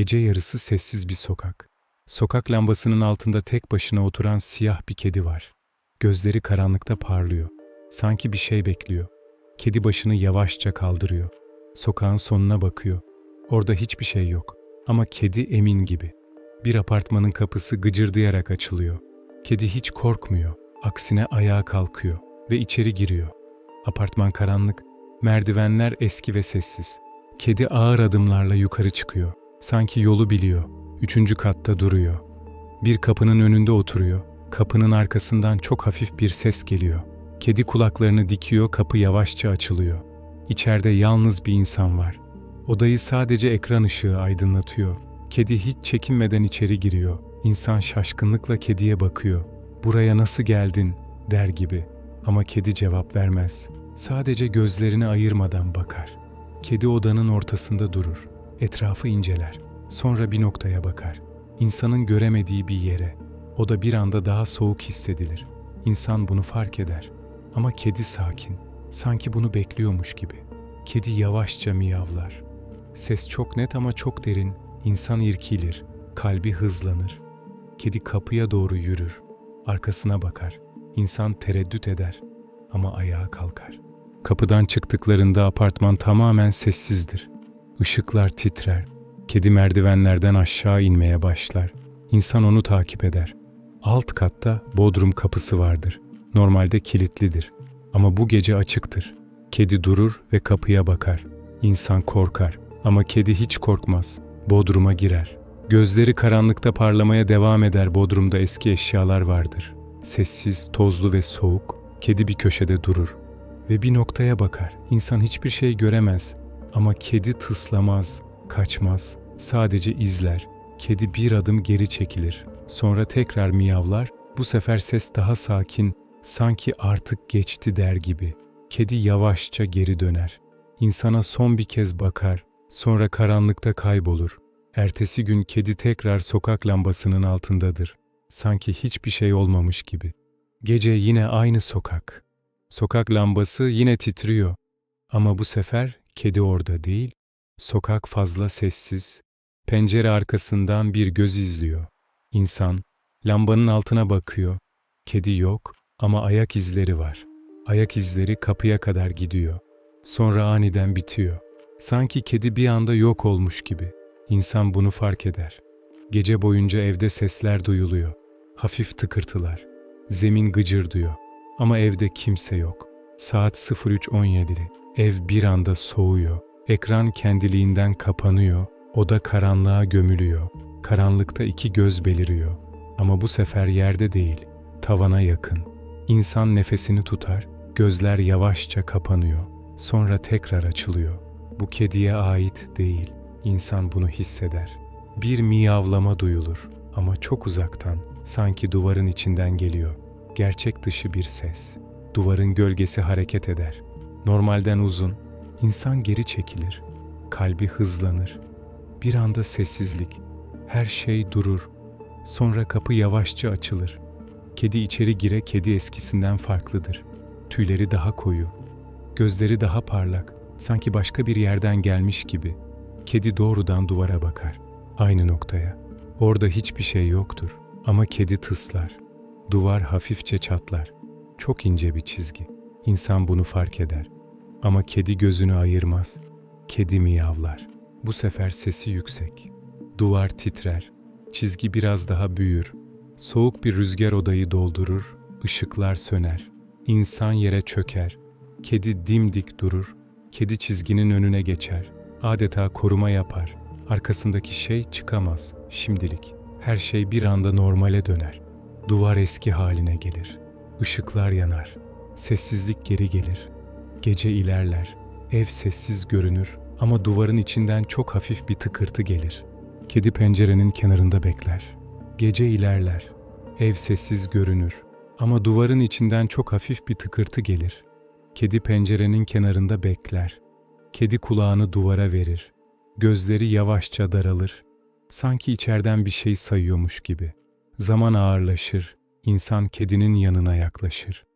Gece yarısı sessiz bir sokak. Sokak lambasının altında tek başına oturan siyah bir kedi var. Gözleri karanlıkta parlıyor. Sanki bir şey bekliyor. Kedi başını yavaşça kaldırıyor. Sokağın sonuna bakıyor. Orada hiçbir şey yok. Ama kedi emin gibi. Bir apartmanın kapısı gıcırdayarak açılıyor. Kedi hiç korkmuyor. Aksine ayağa kalkıyor ve içeri giriyor. Apartman karanlık, merdivenler eski ve sessiz. Kedi ağır adımlarla yukarı çıkıyor. Sanki yolu biliyor. Üçüncü katta duruyor. Bir kapının önünde oturuyor. Kapının arkasından çok hafif bir ses geliyor. Kedi kulaklarını dikiyor, kapı yavaşça açılıyor. İçeride yalnız bir insan var. Odayı sadece ekran ışığı aydınlatıyor. Kedi hiç çekinmeden içeri giriyor. İnsan şaşkınlıkla kediye bakıyor. Buraya nasıl geldin der gibi. Ama kedi cevap vermez. Sadece gözlerini ayırmadan bakar. Kedi odanın ortasında durur. Etrafı inceler. Sonra bir noktaya bakar. İnsanın göremediği bir yere. O da bir anda daha soğuk hissedilir. İnsan bunu fark eder. Ama kedi sakin. Sanki bunu bekliyormuş gibi. Kedi yavaşça miyavlar. Ses çok net ama çok derin. İnsan irkilir. Kalbi hızlanır. Kedi kapıya doğru yürür. Arkasına bakar. İnsan tereddüt eder ama ayağa kalkar. Kapıdan çıktıklarında apartman tamamen sessizdir. Işıklar titrer. Kedi merdivenlerden aşağı inmeye başlar. İnsan onu takip eder. Alt katta bodrum kapısı vardır. Normalde kilitlidir. Ama bu gece açıktır. Kedi durur ve kapıya bakar. İnsan korkar ama kedi hiç korkmaz. Bodruma girer. Gözleri karanlıkta parlamaya devam eder. Bodrumda eski eşyalar vardır. Sessiz, tozlu ve soğuk. Kedi bir köşede durur ve bir noktaya bakar. İnsan hiçbir şey göremez ama kedi tıslamaz, kaçmaz, sadece izler. Kedi bir adım geri çekilir. Sonra tekrar miyavlar. Bu sefer ses daha sakin, sanki artık geçti der gibi. Kedi yavaşça geri döner. İnsana son bir kez bakar, sonra karanlıkta kaybolur. Ertesi gün kedi tekrar sokak lambasının altındadır. Sanki hiçbir şey olmamış gibi. Gece yine aynı sokak. Sokak lambası yine titriyor. Ama bu sefer kedi orada değil. Sokak fazla sessiz. Pencere arkasından bir göz izliyor. İnsan lambanın altına bakıyor. Kedi yok ama ayak izleri var. Ayak izleri kapıya kadar gidiyor. Sonra aniden bitiyor. Sanki kedi bir anda yok olmuş gibi. İnsan bunu fark eder. Gece boyunca evde sesler duyuluyor. Hafif tıkırtılar. Zemin gıcırdıyor. Ama evde kimse yok. Saat 03.17'li. Ev bir anda soğuyor. Ekran kendiliğinden kapanıyor. Oda karanlığa gömülüyor. Karanlıkta iki göz beliriyor. Ama bu sefer yerde değil, tavana yakın. İnsan nefesini tutar, gözler yavaşça kapanıyor. Sonra tekrar açılıyor. Bu kediye ait değil. İnsan bunu hisseder. Bir miyavlama duyulur ama çok uzaktan, sanki duvarın içinden geliyor. Gerçek dışı bir ses. Duvarın gölgesi hareket eder. Normalden uzun. İnsan geri çekilir. Kalbi hızlanır. Bir anda sessizlik. Her şey durur. Sonra kapı yavaşça açılır. Kedi içeri gire kedi eskisinden farklıdır. Tüyleri daha koyu. Gözleri daha parlak. Sanki başka bir yerden gelmiş gibi. Kedi doğrudan duvara bakar. Aynı noktaya. Orada hiçbir şey yoktur. Ama kedi tıslar. Duvar hafifçe çatlar. Çok ince bir çizgi. İnsan bunu fark eder. Ama kedi gözünü ayırmaz. Kedi miyavlar. Bu sefer sesi yüksek. Duvar titrer. Çizgi biraz daha büyür. Soğuk bir rüzgar odayı doldurur. Işıklar söner. İnsan yere çöker. Kedi dimdik durur. Kedi çizginin önüne geçer. Adeta koruma yapar. Arkasındaki şey çıkamaz. Şimdilik. Her şey bir anda normale döner. Duvar eski haline gelir. Işıklar yanar. Sessizlik geri gelir. Gece ilerler. Ev sessiz görünür ama duvarın içinden çok hafif bir tıkırtı gelir. Kedi pencerenin kenarında bekler. Gece ilerler. Ev sessiz görünür ama duvarın içinden çok hafif bir tıkırtı gelir. Kedi pencerenin kenarında bekler. Kedi kulağını duvara verir. Gözleri yavaşça daralır. Sanki içeriden bir şey sayıyormuş gibi. Zaman ağırlaşır. İnsan kedinin yanına yaklaşır.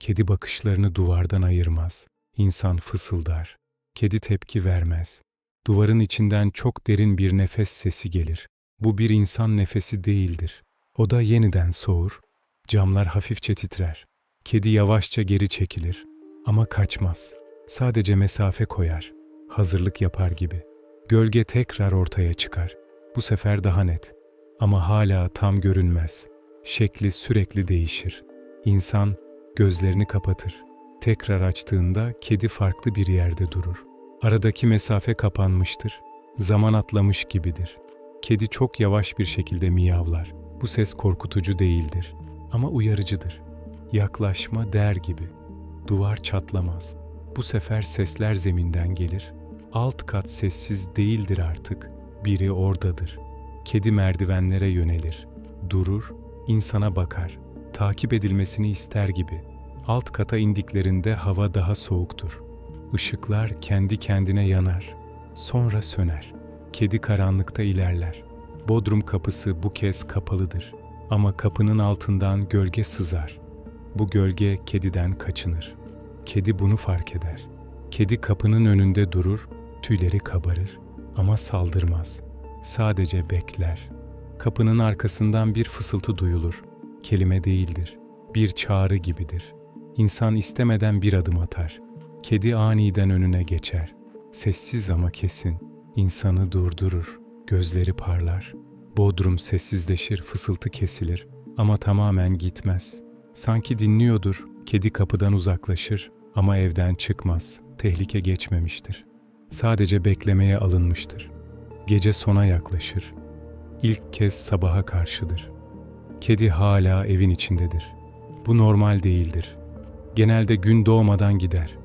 Kedi bakışlarını duvardan ayırmaz. İnsan fısıldar. Kedi tepki vermez. Duvarın içinden çok derin bir nefes sesi gelir. Bu bir insan nefesi değildir. Oda yeniden soğur. Camlar hafifçe titrer. Kedi yavaşça geri çekilir. Ama kaçmaz. Sadece mesafe koyar. Hazırlık yapar gibi. Gölge tekrar ortaya çıkar. Bu sefer daha net. Ama hala tam görünmez. Şekli sürekli değişir. İnsan gözlerini kapatır. Tekrar açtığında kedi farklı bir yerde durur. Aradaki mesafe kapanmıştır. Zaman atlamış gibidir. Kedi çok yavaş bir şekilde miyavlar. Bu ses korkutucu değildir ama uyarıcıdır. Yaklaşma der gibi. Duvar çatlamaz. Bu sefer sesler zeminden gelir. Alt kat sessiz değildir artık. Biri oradadır. Kedi merdivenlere yönelir. Durur, insana bakar. Takip edilmesini ister gibi. Alt kata indiklerinde hava daha soğuktur. Işıklar kendi kendine yanar. Sonra söner. Kedi karanlıkta ilerler. Bodrum kapısı bu kez kapalıdır. Ama kapının altından gölge sızar. Bu gölge kediden kaçınır. Kedi bunu fark eder. Kedi kapının önünde durur, tüyleri kabarır ama saldırmaz. Sadece bekler. Kapının arkasından bir fısıltı duyulur. Kelime değildir. Bir çağrı gibidir. İnsan istemeden bir adım atar. Kedi aniden önüne geçer. Sessiz ama kesin. İnsanı durdurur. Gözleri parlar. Bodrum sessizleşir, fısıltı kesilir ama tamamen gitmez. Sanki dinliyordur. Kedi kapıdan uzaklaşır ama evden çıkmaz. Tehlike geçmemiştir. Sadece beklemeye alınmıştır. Gece sona yaklaşır. İlk kez sabaha karşıdır. Kedi hala evin içindedir. Bu normal değildir. Genelde gün doğmadan gider.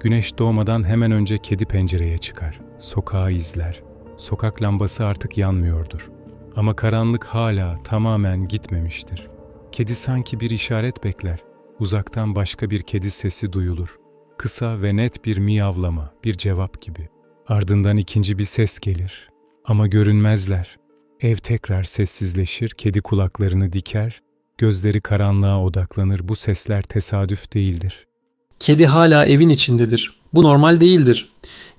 Güneş doğmadan hemen önce kedi pencereye çıkar. Sokağı izler. Sokak lambası artık yanmıyordur. Ama karanlık hala tamamen gitmemiştir. Kedi sanki bir işaret bekler. Uzaktan başka bir kedi sesi duyulur. Kısa ve net bir miyavlama, bir cevap gibi. Ardından ikinci bir ses gelir. Ama görünmezler. Ev tekrar sessizleşir, kedi kulaklarını diker, gözleri karanlığa odaklanır. Bu sesler tesadüf değildir. Kedi hala evin içindedir. Bu normal değildir.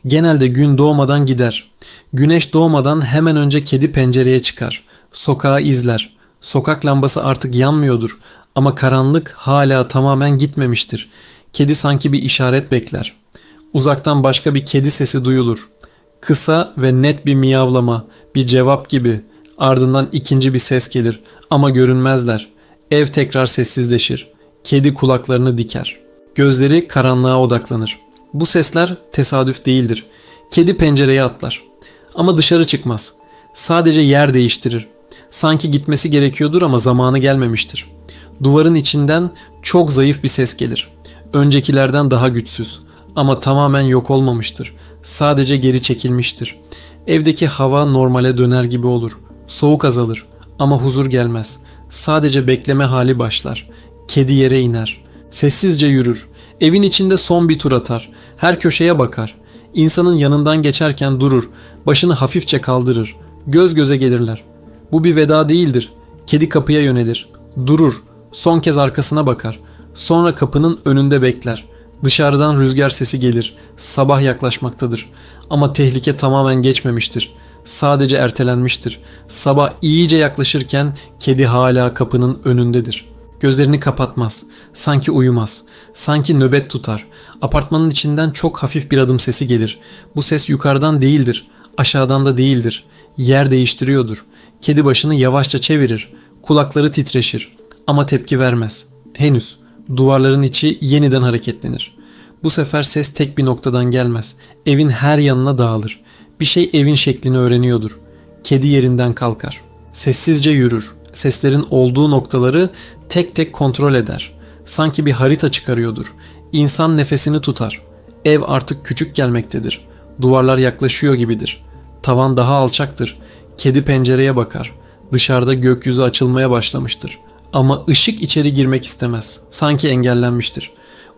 Genelde gün doğmadan gider. Güneş doğmadan hemen önce kedi pencereye çıkar. Sokağı izler. Sokak lambası artık yanmıyordur ama karanlık hala tamamen gitmemiştir. Kedi sanki bir işaret bekler. Uzaktan başka bir kedi sesi duyulur. Kısa ve net bir miyavlama, bir cevap gibi. Ardından ikinci bir ses gelir ama görünmezler. Ev tekrar sessizleşir. Kedi kulaklarını diker. Gözleri karanlığa odaklanır. Bu sesler tesadüf değildir. Kedi pencereye atlar. Ama dışarı çıkmaz. Sadece yer değiştirir. Sanki gitmesi gerekiyordur ama zamanı gelmemiştir. Duvarın içinden çok zayıf bir ses gelir. Öncekilerden daha güçsüz ama tamamen yok olmamıştır. Sadece geri çekilmiştir. Evdeki hava normale döner gibi olur. Soğuk azalır ama huzur gelmez. Sadece bekleme hali başlar. Kedi yere iner. Sessizce yürür. Evin içinde son bir tur atar. Her köşeye bakar. İnsanın yanından geçerken durur. Başını hafifçe kaldırır. Göz göze gelirler. Bu bir veda değildir. Kedi kapıya yönelir. Durur. Son kez arkasına bakar. Sonra kapının önünde bekler. Dışarıdan rüzgar sesi gelir. Sabah yaklaşmaktadır. Ama tehlike tamamen geçmemiştir. Sadece ertelenmiştir. Sabah iyice yaklaşırken kedi hala kapının önündedir. Gözlerini kapatmaz. Sanki uyumaz. Sanki nöbet tutar. Apartmanın içinden çok hafif bir adım sesi gelir. Bu ses yukarıdan değildir. Aşağıdan da değildir. Yer değiştiriyordur. Kedi başını yavaşça çevirir. Kulakları titreşir. Ama tepki vermez. Henüz. Duvarların içi yeniden hareketlenir. Bu sefer ses tek bir noktadan gelmez. Evin her yanına dağılır. Bir şey evin şeklini öğreniyordur. Kedi yerinden kalkar. Sessizce yürür. Seslerin olduğu noktaları tek tek kontrol eder. Sanki bir harita çıkarıyordur. İnsan nefesini tutar. Ev artık küçük gelmektedir. Duvarlar yaklaşıyor gibidir. Tavan daha alçaktır. Kedi pencereye bakar. Dışarıda gökyüzü açılmaya başlamıştır. Ama ışık içeri girmek istemez. Sanki engellenmiştir.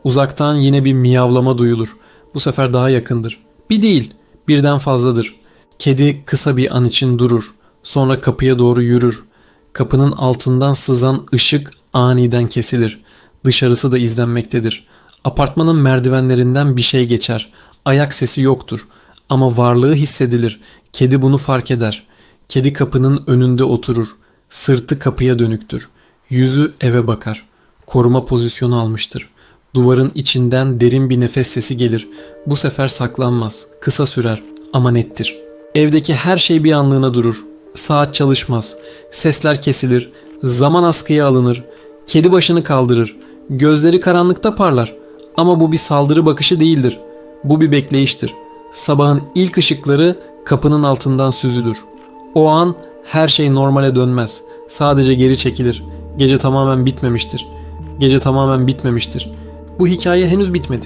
Uzaktan yine bir miyavlama duyulur. Bu sefer daha yakındır. Bir değil, birden fazladır. Kedi kısa bir an için durur. Sonra kapıya doğru yürür. Kapının altından sızan ışık aniden kesilir. Dışarısı da izlenmektedir. Apartmanın merdivenlerinden bir şey geçer. Ayak sesi yoktur. Ama varlığı hissedilir. Kedi bunu fark eder. Kedi kapının önünde oturur. Sırtı kapıya dönüktür. Yüzü eve bakar. Koruma pozisyonu almıştır. Duvarın içinden derin bir nefes sesi gelir. Bu sefer saklanmaz. Kısa sürer ama nettir. Evdeki her şey bir anlığına durur. Saat çalışmaz. Sesler kesilir. Zaman askıya alınır. Kedi başını kaldırır. Gözleri karanlıkta parlar. Ama bu bir saldırı bakışı değildir. Bu bir bekleyiştir. Sabahın ilk ışıkları kapının altından süzülür. O an her şey normale dönmez. Sadece geri çekilir. Gece tamamen bitmemiştir. Gece tamamen bitmemiştir. Bu hikaye henüz bitmedi.